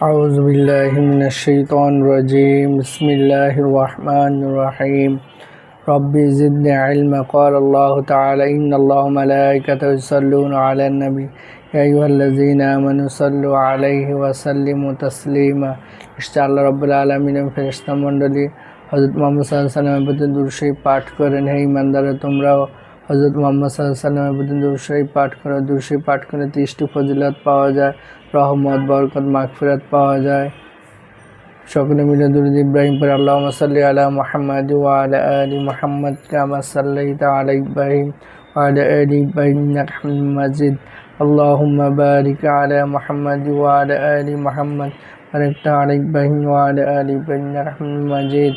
أعوذ بالله من الشيطان الرجيم بسم الله الرحمن الرحيم رب زدني علما قال الله تعالى إن الله ملائكته يصلون على النبي يا أيها الذين آمنوا صلوا عليه وسلموا تسليما ইশতা আল্লাহ রব্বুল আলমিনের ফেরেস্তা মণ্ডলী হজরত মোহাম্মদ সাল্লাহ সাল্লামের প্রতি দুরুশরীফ পাঠ করেন হে ইমানদারা তোমরাও হজরত মোহাম্মদ সাল্লাহ সাল্লামের প্রতি দুরুশরীফ পাঠ করো দুরুশরীফ পাঠ করে ত্রিশটি ফজিলত পাওয়া যায় রহমত বরকত মাগফিরাত পাওয়া যায় সকলে মিলে দুরুদ ইব্রাহিম পর আল্লাহ সাল্লি আলা মোহাম্মদ ওয়া আলা আলি মোহাম্মদ কামা সাল্লাইতা আলা ইব্রাহিম ওয়া আলা আলি ইব্রাহিম ইন্নাকা হামিদুম মাজিদ اللهم بارك على محمد وعلى آل محمد باركت على إبراهيم وعلى آل إبراهيم إنك حميد مجيد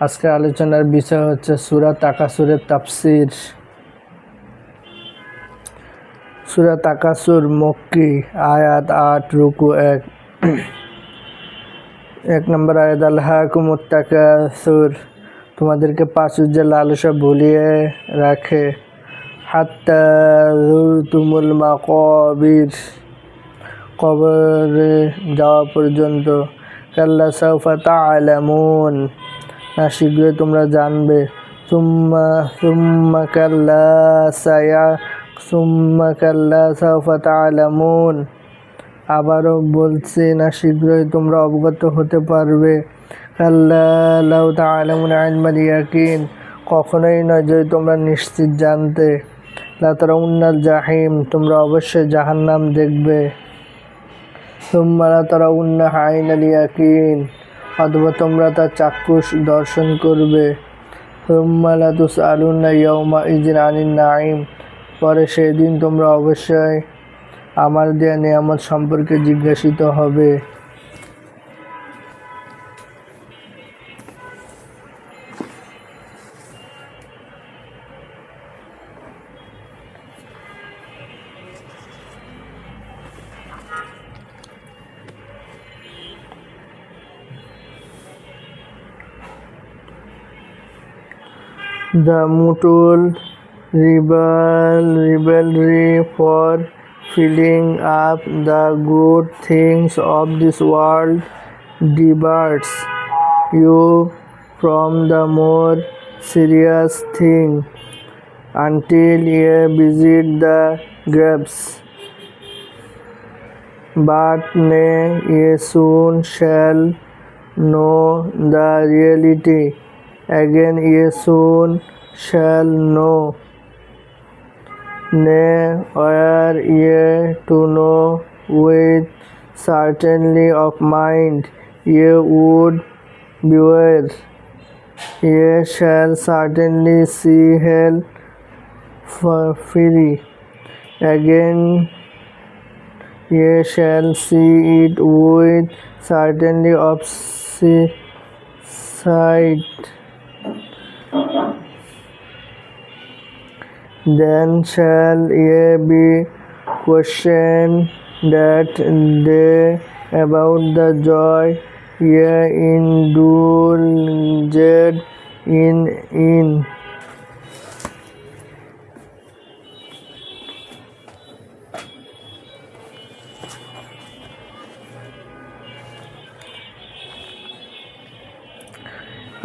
আজকের আলোচনার বিষয় হচ্ছে সুরা তাকাসুরের তাফসির সুরা তাকাসুর মক্কি আয়াত আট, রুকু এক। এক নম্বর আয়াত আল্লাহ কুমুত্তাকাসুর তোমাদেরকে পাঁচুর্যের লালসা ভুলিয়ে রাখে। হাত্তা তুমুল মাকবির। কবরে যাওয়া পর্যন্ত। কাল্লা সৌফা তালামুন না শীঘ্রই তোমরা জানবে। সুম্মা সুম্মা কাল্লা সায়া সুম্মা কাল্লা সৌফা তালামুন আবারও বলছে, না শীঘ্রই তোমরা অবগত হতে পারবে। কাল্লা লাউ তালামুন আইনমাল ইয়াকিন। কখনোই নয় যে তোমরা নিশ্চিত জানতে। লাতারা উন্নাল জাহিম, তোমরা অবশ্যই জাহান্নাম দেখবে। তোমরা উন্না হাইন আল ইয়াকিন, অথবা তোমরা তার চাক্ষুষ দর্শন করবে। তোমরা তুস আলুন্না ইয়মা ইজিন আনিন নাইম পরে সেই দিন তোমরা অবশ্যই আমার দেয়া নিয়ামত সম্পর্কে জিজ্ঞাসিত হবে। the mutual rivalry for filling up the good things of this world diverts you from the more serious thing until you visit the graves. But nay, ye soon shall know the reality again ye soon shall know. Nay, were ye to know with certainty of mind, ye would beware. Ye shall certainly see hell free. Again, ye shall see it with certainty of sight. Then shall ye be questioned that day about the joy ye indulged in in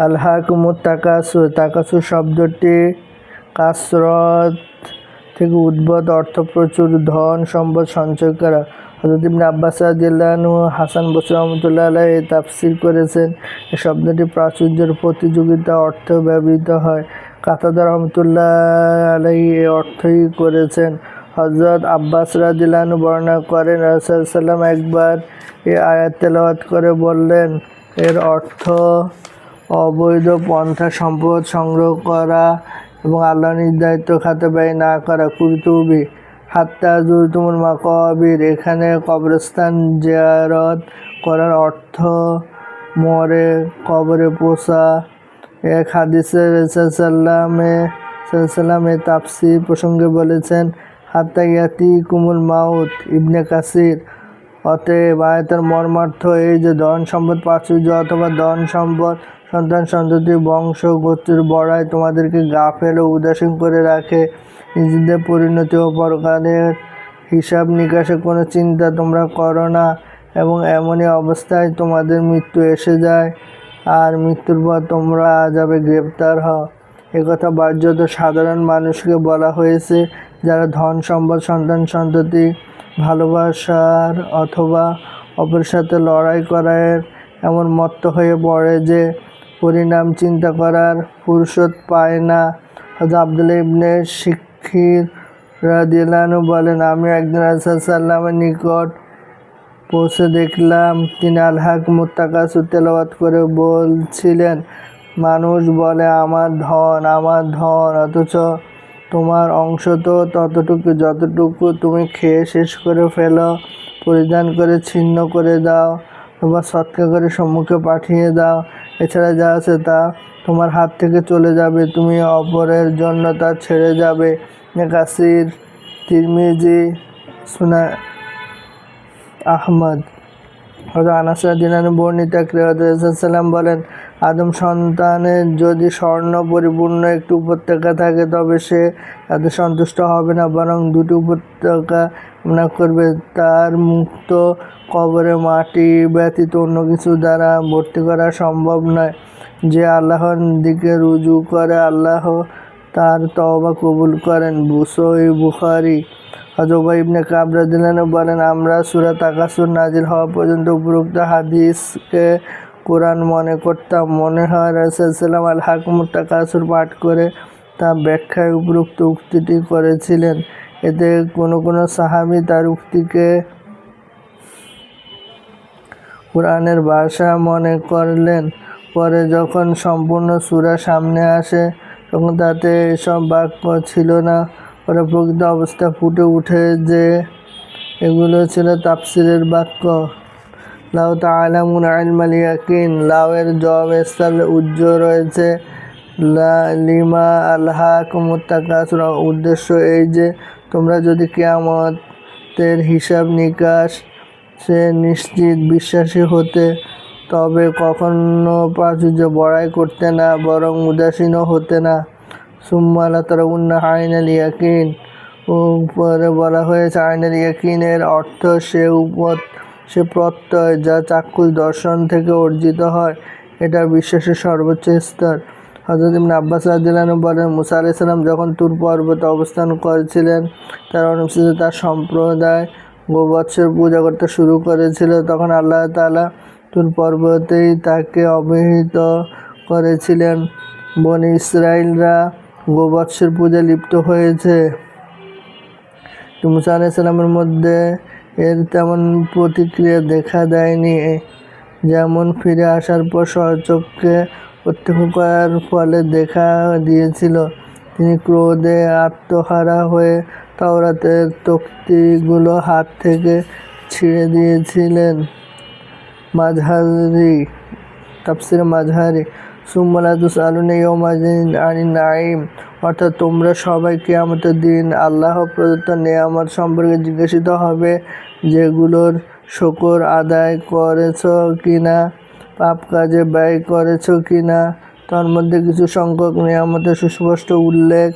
আল্লাহ কুমুর তাকাসু তাকাসু শব্দটি কাসরত থেকে উদ্ভূত অর্থ প্রচুর, ধন, সম্পদ সঞ্চয় করা। হজরত ইবনে আব্বাস রাদিয়াল্লাহু হাসান বসু রহমতুল্লাহ আলাহ তাফসির করেছেন এই শব্দটি প্রাচুর্যের প্রতিযোগিতা অর্থ ব্যবহৃত হয়। কাতাদা রহমতুল্লাহ আলাই এই অর্থই করেছেন। হজরত আব্বাস রাদিল্লাহু বর্ণনা করেন রাসাল্লাম একবার এই আয়াত তেলাওয়াত করে বললেন, এর অর্থ অবৈধ পন্থা সম্পদ সংগ্রহ করা এবং আল্লাহ নির্ধারিত খাতে ব্যয় না করা কুরতুবি, হাত্তা জুরতুমুল মাকবির, এখানে কবরস্থান জিয়ারত করার অর্থ মরে কবরে পোষা এক হাদিসে সাল্লামে সাল্লামে তাপসি প্রসঙ্গে বলেছেন, হাত্তা ইয়াতি কুমুল মাউত ইবনে কাসির। অতএব আয়তের মর্মার্থ এই যে ধন সম্পদ প্রাচুর্য অথবা ধন সম্পদ সন্তান সন্ততি বংশ গোত্রের বড়াই তোমাদেরকে গা ফেলে উদাসীন করে রাখে। নিজেদের পরিণতি ও পরকালের হিসাব নিকাশে কোনো চিন্তা তোমরা করো না এবং এমনই অবস্থায় তোমাদের মৃত্যু এসে যায়। আর মৃত্যুর পর তোমরা যাবে গ্রেপ্তার হও। একথা বাহ্যত সাধারণ মানুষকে বলা হয়েছে, যারা ধন সম্পদ, সন্তান সন্ততি, ভালোবাসার অথবা অপরের সাথে লড়াই করার এমন মত্ত হয়ে পড়ে যে পরিণাম চিন্তা করার ফুরসত পায় না। হজরত ইবনে শিক্ষির রাদিয়াল্লাহু বলেন, আমি একদিন রাসূলুল্লাহের নিকট পৌঁছে দেখলাম, তিনি আলহাক মুত্তাকাসু তেলাওয়াত করে বলছিলেন, মানুষ বলে, আমার ধন আমার ধন, অথচ তোমার অংশ তো ততটুকু, যতটুকু তুমি খেয়ে শেষ করে ফেলো, পরিধান করে ছিন্ন করে দাও তোমার সৎকা করে সম্মুখে পাঠিয়ে দাও এছাড়া যা আছে তা তোমার হাত থেকে চলে যাবে, তুমি অপরের জন্য তা ছেড়ে যাবে। কাসির তিরমিজি সুনা আহমদ। হয়তো আনাসাদিনান বর্ণিতা সাল্লাম বলেন আদম সন্তানের যদি স্বর্ণ পরিপূর্ণ একটি উপত্যকা থাকে, তবে সে তাতে সন্তুষ্ট হবে না, বরং দুটি উপত্যকা কামনা করবে। তার মুক্ত কবরে মাটি ব্যতীত অন্য কিছু দ্বারা ভর্তি করা সম্ভব নয়। যে আল্লাহর দিকে রুজু করে, আল্লাহ তার তওবা কবুল করেন। বুসই বুখারি হজরত ইবনে কাবরা দিলেন বলেন, আমরা সুরা তাকাসুর নাজির হওয়া পর্যন্ত উপরোক্ত হাদিসকে কোরআন মনে করতাম, মনে হয় রাসাল্লাম আল হাকমুর তাকাসুর পাঠ করে তা ব্যাখ্যায় উপরোক্ত উক্তিটি করেছিলেন। এতে কোনো কোনো সাহাবি তার উক্তিকে কোরআনের ভাষা মনে করলেন। পরে যখন সম্পূর্ণ সুরা সামনে আসে, তখন তাতে এসব বাক্য ছিল না। পরে প্রকৃত অবস্থা ফুটে উঠে যে এগুলো ছিল তাপসিরের বাক্য। লাউ তালামুন আলমাল ইয়াকিন, লাউয়ের জব স্থল উজ্জ্বল রয়েছে। লিমা আল্লাহ কুমুত্তাকাসুর উদ্দেশ্য এই যে, তোমরা যদি কেয়ামতের হিসাব নিকাশ সে নিশ্চিত বিশ্বাসী হতে, তবে কখনো প্রাচুর্য বড়াই করতে না, বরং উদাসীনও হতে না। সুম্মালা তারা উন্না আইনাল ইয়াকিন, উপরে বলা হয়েছে আইনাল ইয়াকিনের অর্থ সে উপর সে প্রত্যয় যা চাক্ষুষ দর্শন থেকে অর্জিত হয় এটা বিশ্বাসের সর্বোচ্চ স্তর। হজরত ইবনে আব্বাস রাদিয়াল্লাহু বলেন, মুসা আলাইহিস সালাম যখন তুর পর্বতে অবস্থান করেছিলেন, তার অনুষ্ঠিত তার সম্প্রদায় গোবৎসের পূজা করতে শুরু করেছিল। তখন আল্লাহ তাআলা তুর পর্বতেই তাকে অবহিত করেছিলেন। বনি ইসরায়েলরা গোবৎসের পূজা লিপ্ত হয়েছে। মুসা আলাইসাল্লামের মধ্যে এর তেমন প্রতিক্রিয়া দেখা দেয়নি। যেমন ফিরে আসার পর সচক্ষে প্রত্যক্ষ করার ফলে দেখা দিয়েছিল, তিনি ক্রোধে আত্মহারা হয়ে তাওরাতের তক্তিগুলো হাত থেকে ছিঁড়ে দিয়েছিলেন। মাঝহারি তাপসির মাঝহারি সুম্মালাতুস আলুনে ইয়মাজিন আনি নাইম অর্থাৎ তোমরা সবাই কেয়ামতের দিন আল্লাহ প্রদত্ত নেয়ামত সম্পর্কে জিজ্ঞাসিত হবে, যেগুলোর শকর আদায় করেছ কিনা, পাপ কাজে ব্যয় করেছ কিনা। তার মধ্যে কিছু সংখ্যক নিয়ামতের সুস্পষ্ট উল্লেখ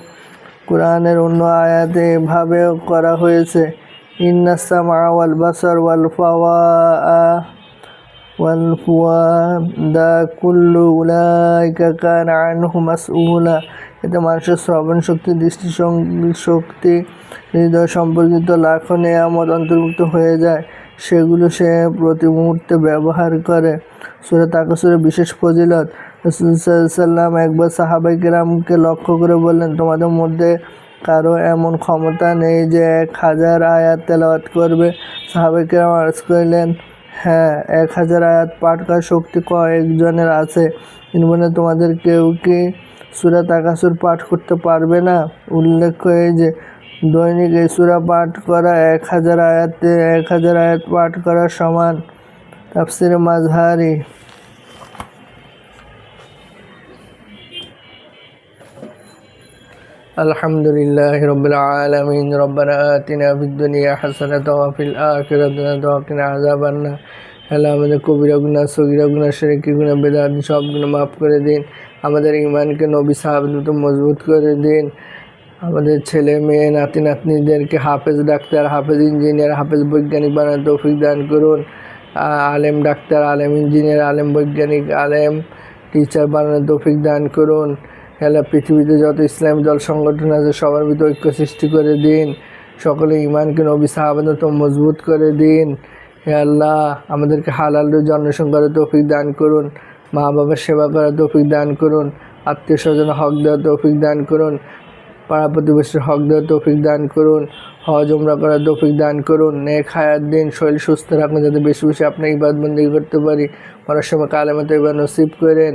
কোরআনের অন্য আয়াতে এভাবে করা হয়েছে ইন্নাসাম ওয়াল বাসার ওয়াল ফাওয়া কুল্লু এতে মানুষের শ্রবণ শক্তি দৃষ্টি শক্তি হৃদয় সম্পর্কিত লাখো নেয়ামত অন্তর্ভুক্ত হয়ে যায়। সেগুলো সে প্রতি মুহূর্তে ব্যবহার করে। সুরে তাকসুরে বিশেষ ফজিলত সাল্লাম একবার সাহাবাই কেরামকে লক্ষ্য করে বললেন, তোমাদের মধ্যে কারও এমন ক্ষমতা নেই যে এক হাজার আয়াত তেলাওয়াত করবে? সাহাবাই কেরাম আর্জ করলেন হ্যাঁ এক হাজার আয়াত পাঠ করার শক্তি কয়েকজনের আছে। তিনি বলেন, তোমাদের কেউ কি সুরা তাকাসুর পাঠ করতে পারবে না? উল্লেখ এই যে, দৈনিক এই সুরা পাঠ করা এক হাজার আয়াতে এক হাজার আয়াত পাঠ করা সমান। তাফসির মাঝহারি الحمد لله رب العالمين ربنا آتنا في الدنيا حسنة وفي الآخرة حسنة وقنا عذاب النار আল্লাহ আমাদের কবিরা গুণা সগিরা গুণা শেরেকি গুণা বেদাত সব গুণা মাফ করে দিন আমাদের ইমানকে নবী সাহাবের মতো মজবুত করে দিন আমাদের ছেলে মেয়ে নাতি নাতনিদেরকে হাফেজ ডাক্তার হাফেজ ইঞ্জিনিয়ার হাফেজ বৈজ্ঞানিক বানাতে তৌফিক দান করুন আ- আলেম ডাক্তার আলেম ইঞ্জিনিয়ার আলেম বৈজ্ঞানিক আলেম টিচার বানানোর তৌফিক দান করুন আল্লাহ পৃথিবীতে যত ইসলাম দল সংগঠন আছে, সবার ভিতরে ঐক্য সৃষ্টি করে দিন। সকলে ইমানকে নবী সাহাবাদত মজবুত করে দিন। হে আল্লাহ, আমাদেরকে হালাল রুজি অন্বেষণ করার তৌফিক দান করুন। মা বাবার সেবা করার তৌফিক দান করুন। আত্মীয় স্বজন হক দেওয়ার তৌফিক দান করুন। পাড়া প্রতিবেশীর হক দেওয়ার তৌফিক দান করুন। হজ উমরা করার তৌফিক দান করুন, নেক হায়াত দিন, শরীর সুস্থ রাখুন যাতে বেশি বেশি আপনার ইবাদবন্দি করতে পারি। পড়ার সময় কালেমতো এবার নসিব করেন,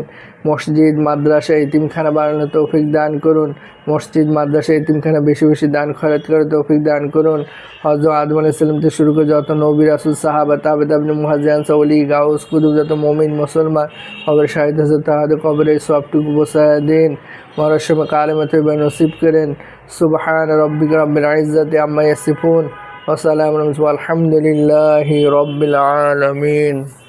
মসজিদ, মাদ্রাসা ইতিমখানা বানানোর তৌফিক দান করুন, মসজিদ, মাদ্রাসা ইতিমখানা বেশি বেশি দান খরচ করে তৌফিক দান করুন। হজ আদম আলাইসাল্লাম থেকে শুরু করে যত নবী, রাসুল, সাহাবা, তাবে, তাবনি মুহাজিয়ান সাউলি গাউস কুদুব যত মমিন, মুসলমান কবর শাহিদ হাজর তাহাদের কবরে সবটুকু বসায় দিন। মরার সময় কালেমতো এবার নসিব করেন سبحان ربك رب العزة عما يصفون وسلام والحمد لله رب العالمين.